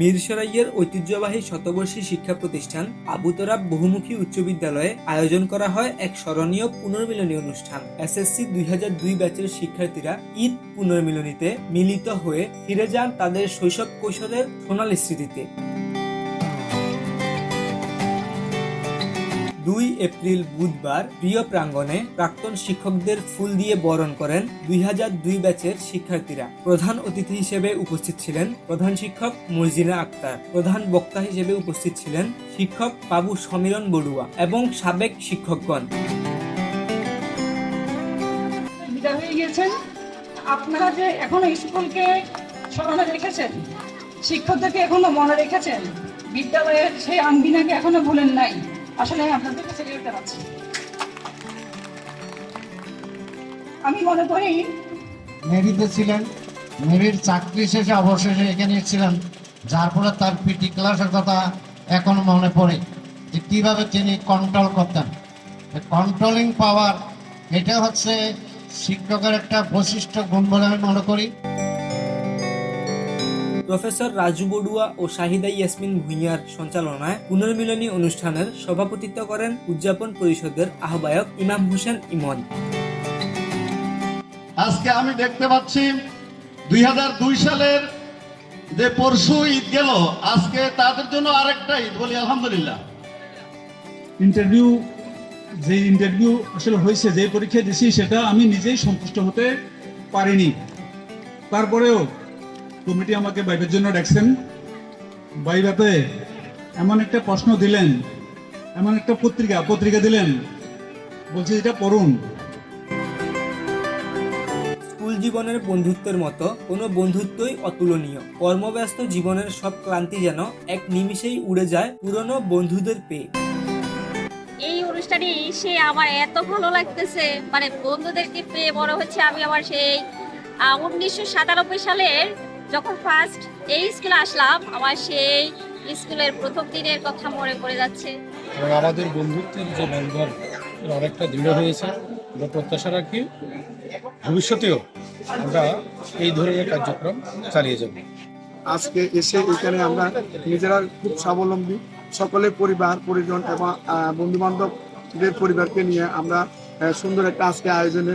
মিরসরাইয়ের ঐতিহ্যবাহী শতবর্ষী শিক্ষা প্রতিষ্ঠান আবুতরাব বহুমুখী উচ্চ বিদ্যালয়ে আয়োজন করা হয় এক স্মরণীয় পুনর্মিলনী অনুষ্ঠান। এসএসসি দুই হাজার দুই ব্যাচের শিক্ষার্থীরা ঈদ পুনর্মিলনীতে মিলিত হয়ে ফিরে যান তাদের শৈশব কৈশোরের সোনালী স্মৃতিতে। দুই এপ্রিল বুধবার প্রিয় প্রাঙ্গণে প্রাক্তন শিক্ষকদের ফুল দিয়ে বরণ করেন দুই হাজার দুই ব্যাচের শিক্ষার্থীরা। প্রধান অতিথি হিসেবে উপস্থিত ছিলেন প্রধান শিক্ষক মর্জিনা আক্তার, প্রধান বক্তা হিসেবে উপস্থিত ছিলেন শিক্ষক বাবু সমীরণ বড়ুয়া এবং সাবেক শিক্ষকগণ। আপনারা যে এখনও স্কুলকে স্মরণে রেখেছেন, শিক্ষকদেরকে এখনও মনে রেখেছেন? বিদ্যালয়ের সেই আঙ্গিনাকে এখনও ভুলেন নাই? আসলে আপনাদেরকে ছেড়ে দিতে পারছি আমি মনে করি নেভিতে ছিলেন নেভির চাকরি শেষে, অবশেষে এখানে ছিলেন যার ফলে তার পিটি ক্লাসের কথা এখন মনে পড়ে যে কীভাবে তিনি কন্ট্রোল করতেন। কন্ট্রোলিং পাওয়ার এটা হচ্ছে শিক্ষকের একটা বৈশিষ্ট্য গুণ বলে আমি মনে করি। প্রফেসর রাজু বড়ুয়া ও শাহিদা ইয়াসমিন ভুঁইয়ার সঞ্চালনায় পুনর্মিলনী অনুষ্ঠানের সভাপতিত্ব করেন উদযাপন পরিষদের আহ্বায়ক ইমাম হোসেন ইমন। আজকে আমি দেখতে পাচ্ছি দুই হাজার দুই সালের যে পরশু ঈদ গেল আজকে তাদের জন্য আরেকটা ঈদ বলি আলহামদুলিল্লাহ। ইন্টারভিউ যে ইন্টারভিউ আসলে হয়েছে যে পরীক্ষা দিছি সেটা আমি নিজেই সন্তুষ্ট হতে পারিনি। তারপরেও কমিটি আমাকে বাইবের জন্য ডাকছেন। বাইবাতে এমন একটা প্রশ্ন দিলেন এমন একটা পত্রিকা পত্রিকা দিলেন। বলছে এটা পড়ুন। স্কুল জীবনের বন্ধুত্বের মতো কোনো বন্ধুত্বই অতুলনীয়। কর্মব্যস্ত জীবনের সব ক্লান্তি যেন এক নিমিষেই উড়ে যায় পুরনো বন্ধুদের পেয়ে। এই অনুষ্ঠানে এসে আমার এত ভালো লাগতেছে। মানে বন্ধুদেরকে পেয়ে বড় হচ্ছে আমি আবার সেই উনিশশো সাতানব্বই সালের যখন ফার্স্ট এই স্কুলে আসলাম আমার সেই স্কুলের প্রথম দিনের কথা মনে পড়ে যাচ্ছে। এবং আমাদের বন্ধুত্বের যে বন্ধন অনেকটা দৃঢ় হয়েছে। আমরা প্রত্যাশা রাখি ভবিষ্যতেও আমরা এই ধরনের কার্যক্রম চালিয়ে যাব। আজকে এসে এখানে আমরা নিজেরা খুব স্বাবলম্বী সকলে পরিবার পরিজন এবং বন্ধু বান্ধবদের পরিবারকে নিয়ে আমরা সুন্দর একটা আজকে আয়োজনে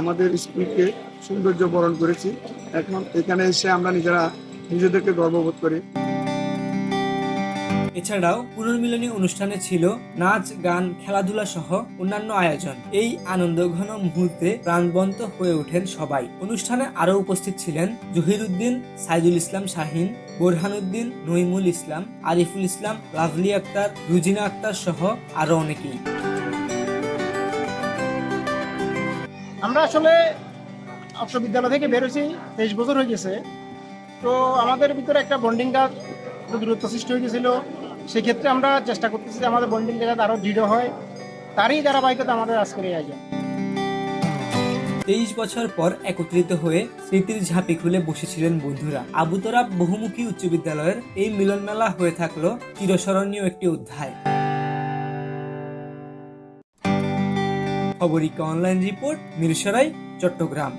আমাদের স্কুলকে সৌন্দর্য বরণ করেছি। এখন এখানে এসে আমরা নিজেরা নিজেদেরকে গর্ববোধ করি। এছাড়াও পুনর্মিলনী অনুষ্ঠানে ছিল নাচ গান খেলাধুলা সহ অন্যান্য আয়োজন। এই আনন্দঘন মুহূর্তে প্রাণবন্ত হয়ে ওঠেন সবাই। অনুষ্ঠানে আরও উপস্থিত ছিলেন জহিরুদ্দিন সাইদুল ইসলাম শাহিন বোরহানুদ্দিন নইমুল ইসলাম আরিফুল ইসলাম লাভলি আক্তার রুজিনা আক্তার সহ আরও অনেকেই। আমরা আসলে অক্ষ বিদ্যালয় থেকে বেরোছি তেইশ বছর হয়ে গেছে। তো আমাদের ভিতরে একটা বন্ডিংটা দূরত্ব সৃষ্টি হয়ে গেছিল। সেক্ষেত্রে আমরা চেষ্টা করতেছি যে আমাদের বন্ডিং যাতে আরও দৃঢ় হয়। তারই ধারাবাহিকতা আমাদের আজকের এই আয়োজন। তেইশ বছর পর একত্রিত হয়ে স্মৃতির ঝাঁপি খুলে বসেছিলেন বন্ধুরা। আবুতরাব বহুমুখী উচ্চ বিদ্যালয়ের এই মিলন মেলা হয়ে থাকল চিরস্মরণীয় একটি অধ্যায়। Khaborika online report, Mirsarai, Chattogram.